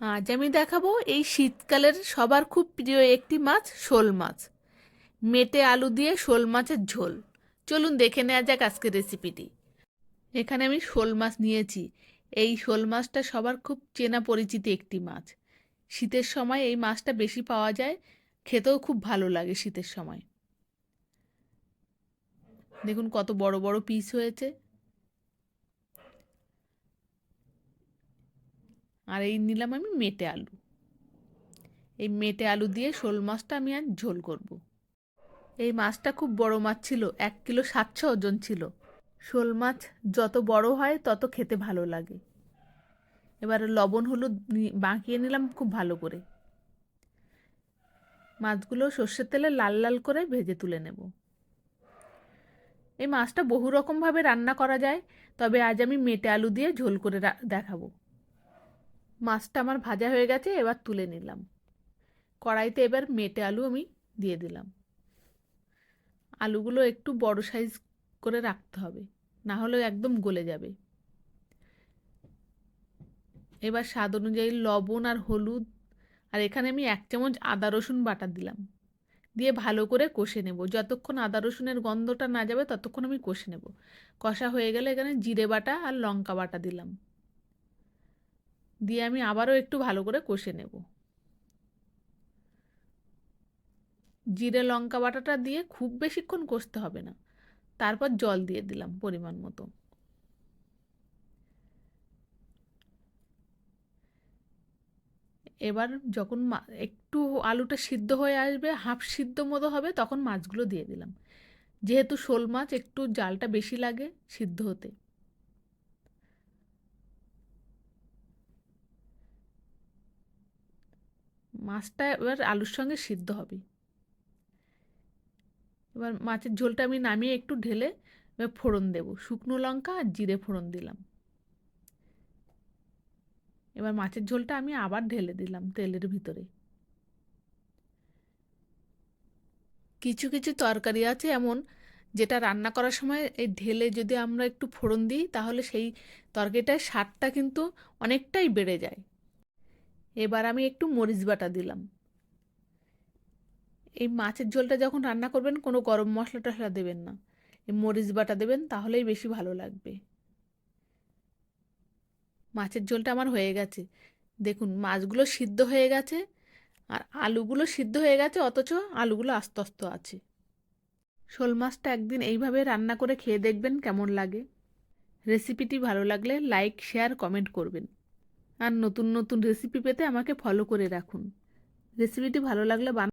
আজ আমি দেখাবো এই শীতকালের সবার খুব প্রিয় একটি মাছ, শোল মাছ। মেটে আলু দিয়ে শোল মাছের ঝোল। চলুন দেখে নেওয়া যাক আজকের রেসিপিটি এখানে আমি শোল মাছ নিয়েছি। এই শোল মাছটা সবার খুব চেনা পরিচিত একটি মাছ। শীতের সময় এই মাছটা বেশি পাওয়া যায়। খেতেও খুব ভালো লাগে শীতের সময়। দেখুন কত বড় বড় পিস হয়েছে। আর এই নিলাম আমি মেটে আলু। এই মেটে আলু দিয়ে শোল মাছটা আমি আজ ঝোল করব। এই মাছটা খুব বড় মাছ ছিল, এক কিলো সাতশো ওজন ছিল। শোল মাছ যত বড় হয় তত খেতে ভালো লাগে। এবার লবণ, হলুদ বাঁকিয়ে নিলাম খুব ভালো করে। মাছগুলো সর্ষের তেলে লাল লাল করে ভেজে তুলে নেব। এই মাছটা বহু রকমভাবে রান্না করা যায়, তবে আজ আমি মেটে আলু দিয়ে ঝোল করে দেখাবো। মাছটা আমার ভাজা হয়ে গেছে, এবার তুলে নিলাম। কড়াইতে এবার মেটে আলু আমি দিয়ে দিলাম। আলুগুলো একটু বড় সাইজ করে রাখতে হবে, না হলে একদম গলে যাবে। এবার স্বাদ অনুযায়ী লবণ আর হলুদ, আর এখানে আমি এক চামচ আদা রসুন বাটা দিলাম। দিয়ে ভালো করে কষে নেব। যতক্ষণ আদা রসুনের গন্ধটা না যাবে, ততক্ষণ আমি কষে নেব। কষা হয়ে গেলে এখানে জিরে বাটা আর লঙ্কা বাটা দিলাম। দিয়ে আমি আবারও একটু ভালো করে কষে নেব। জিরে লঙ্কা বাটাটা দিয়ে খুব বেশিক্ষণ কষতে হবে না। তারপর জল দিয়ে দিলাম পরিমাণ মতো। এবার যখন একটু আলুটা সিদ্ধ হয়ে আসবে, হাফ সিদ্ধ মতো হবে, তখন মাছগুলো দিয়ে দিলাম। যেহেতু শোল মাছ, একটু জালটা বেশি লাগে সিদ্ধ হতে। মাছটা এবার আলুর সঙ্গে সিদ্ধ হবে। এবার মাছের ঝোলটা আমি নামিয়ে একটু ঢেলে এবার ফোড়ন দেব। শুকনো লঙ্কা আর জিরে ফোড়ন দিলাম। এবার মাছের ঝোলটা আমি আবার ঢেলে দিলাম তেলের ভিতরে। কিছু কিছু তরকারি আছে এমন যেটা রান্না করার সময় এই ঢেলে যদি আমরা একটু ফোড়ন দিই তাহলে সেই তরকারিটার স্বাদটা কিন্তু অনেকটাই বেড়ে যায়। এবার আমি একটু মরিচ বাটা দিলাম। এই মাছের ঝোলটা যখন রান্না করবেন, কোনো গরম মশলা টশলা দেবেন না। এই মরিচ বাটা দেবেন, তাহলেই বেশি ভালো লাগবে। মাছের ঝোলটা আমার হয়ে গেছে। দেখুন, মাছগুলো সিদ্ধ হয়ে গেছে আর আলুগুলো সিদ্ধ হয়ে গেছে, অথচ আলুগুলো আস্তে আস্তে আছে। শোল মাছটা একদিন এইভাবে রান্না করে খেয়ে দেখবেন কেমন লাগে। রেসিপিটি ভালো লাগলে লাইক, শেয়ার, কমেন্ট করবেন। আর নতুন নতুন রেসিপি পেতে আমাকে ফলো করে রাখুন। রেসিপিটি ভালো লাগলে বান